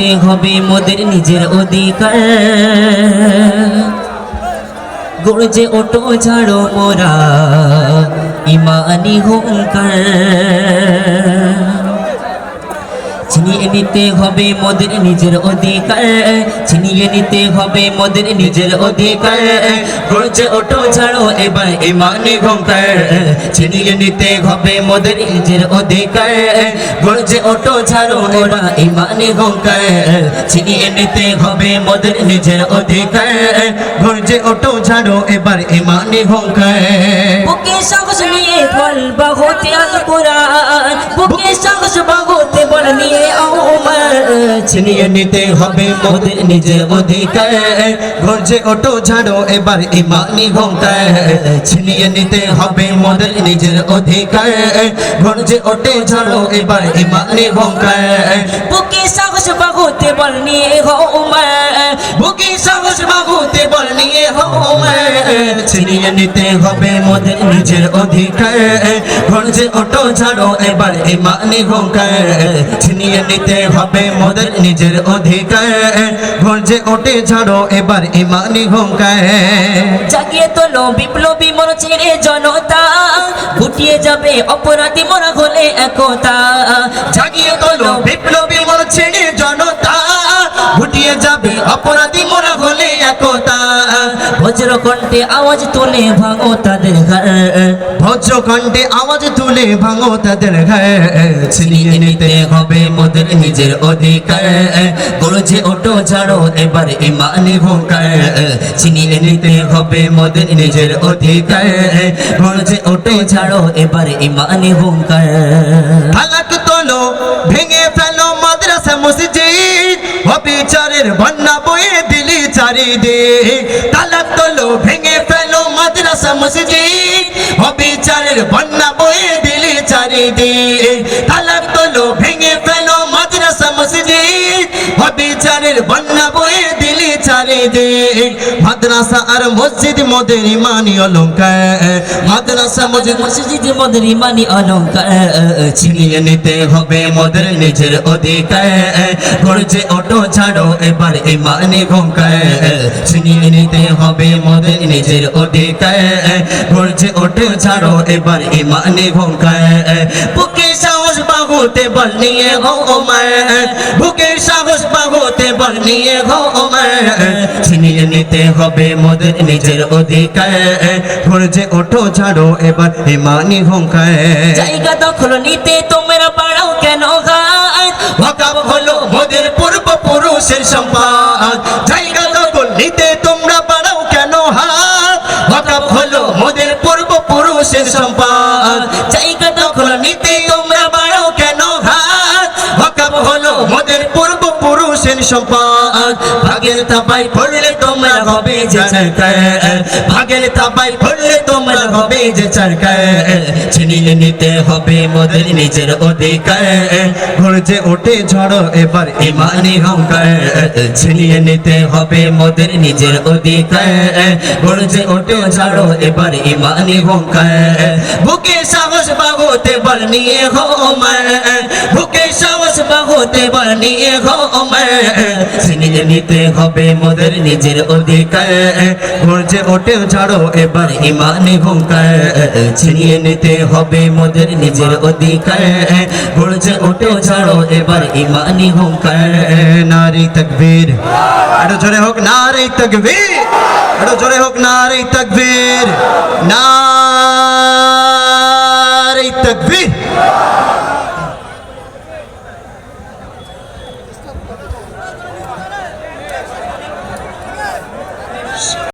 নিতে হবে মোদের নিজের অধিকার। গর্জে ওটো ঝাড়ো মোরা ইমানি হুঙ্কার। নিতে হবে মোদের নিজের অধিকার। ছিনিয়ে নিতে হবে মোদের নিজের অধিকার। গড়ছে ওটো ছাড়ো, এবার ইমানি ঘঙ্কার ছিনিয়ে নিতে হবে মোদের নিজের অধিকার। গড়ছে ওটো ছাড়ো, এবার ইমানি ঘঙ্কার ছিনিয়ে নিতে হবে মোদের নিজের অধিকার। গড়ছে ওটো ছাড়ো, এবার ইমানি ঘঙ্কার বুকে সাহস নিয়ে বলবা হতে আল কোরআন। বুকে সাহস বল আমার ছিনিয়ে নিতে হবে মোদের নিজের অধিকার। গর্জে ওটো ঝাড়ো, এবার ইমানি ঘন্টায় ছিনিয়ে নিতে হবে মোদের নিজের অধিকার। গর্জে ওটে ঝাড়ো, এবার ইমানি ঘন্টায় বুকে সাহস বাগোতে বল নিয়ে হোমার বুকে সাহস বাগোতে বল নিয়ে হোমার ছিনিয়ে নিতে হবে মোদের নিজের অধিকার। গর্জে ওটো ঝাড়ো, এবার ইমানি ঘন্টায় ছিনিয়ে নিতে হবে মোদের নিজের অধিকার, গর্জে ওটে ঝাড়ো, এবার ইমানি হোকায় জাগিয়ে তোলো বিপ্লবী মন ছেড়ে জনতা ফুটিয়ে যাবে অপরাধী মরা হলে একতা। জাগিয়ে তোলো বিপ্লবী মন ছেড়ে জনতা ফুটিয়ে যাবে অপরাধী মরা হলে একতা। বজ্র কণ্ঠে আওয়াজ তুলে ভাঙো তাদের ঘর। বজ্র কণ্ঠে আওয়াজ তুলে ভাঙো তাদের ঘর। ছিনিয়ে নিতে হবে মোদের নিজের অধিকার। গরজে ওটো ছাড়ো এবার ইমানি ভোকার ছিনিয়ে নিতে হবে মোদের নিজের অধিকার। গরজে ওটো ছাড়ো এবার ইমানি ভোকার হালাক তোলো ভেঙে ফেলো মাদ্রাসা মসজিদ। অবিচারের বন্যা বয়ে দিলি দে তালা তোলো ভেঙে ফেলো মাদ্রাসা মসজিদ। অবিচারের বন্যা বয়ে দিলি চারিদিক তালা তোলো ভেঙে ফেলো মাদ্রাসা মসজিদ। অবিচারের বন্যা চারিদিক মাদ্রাসা আর মসজিদ মোদের ইমানি অলঙ্কার, মাদ্রাসা, মসজিদ মসজিদ মোদের ইমানি অলঙ্কার, ছিনিয়ে নিতে হবে মোদের নিজের অধিকার, গড়ছে অটো ছাড়ো এবার ইমানি ঘোঙ্কার ছিনিয়ে নিতে হবে মোদের নিজের অধিকার, গড়ছে অটো ছাড়ো এবার ইমানি ঘোঙ্কার বুকে সাহস বাহুতে বল নিয়ে হো ওমর সাহস বাহুতে বল নিয়ে হো ওমর ছিনিয়ে নিতে হবে মোদের নিজের অধিকার। গড়ছে অটো ছাড়ো এবার ইমানি ঘোঙ্কার জায়গা দখল নিতে তোমরা পারাও কেন গাছ ওয়াকাব হলো মোদের পূর্বপুরুষের সম্পদ। জায়গা দখল নিতে তোমরা পারাও কেন হাত ওয়াকাব হলো মোদের পূর্বপুরুষের সম্পদ। পূর্বপুরুষের সম্পদ। ভাগের তাপাই পড়লে তোমরা হবে যে সরকার ভাগের তাপাই পড়লে তোমরা হবে যে সরকার ছিনিয়ে নিতে হবে মোদের নিজের অধিকার। ঘুরছে ওঠে ঝড়ো, এবার ইমানি হংকার ছিনিয়ে নিতে হবে মোদের নিজের অধিকার। ঘুরছে ওঠে ঝড়ো, এবার ইমানি হংকার বুকে সাহস বাগোতে বল নিয়ে হো আমার বুকে সাহস چن مدر چاڑو ابارے مدر اٹھے چھاڑو ابار ایمانی گھوم تک بیروڑے ہوک ناری تکویرے ہوک ناری تک بیر نی تک بھی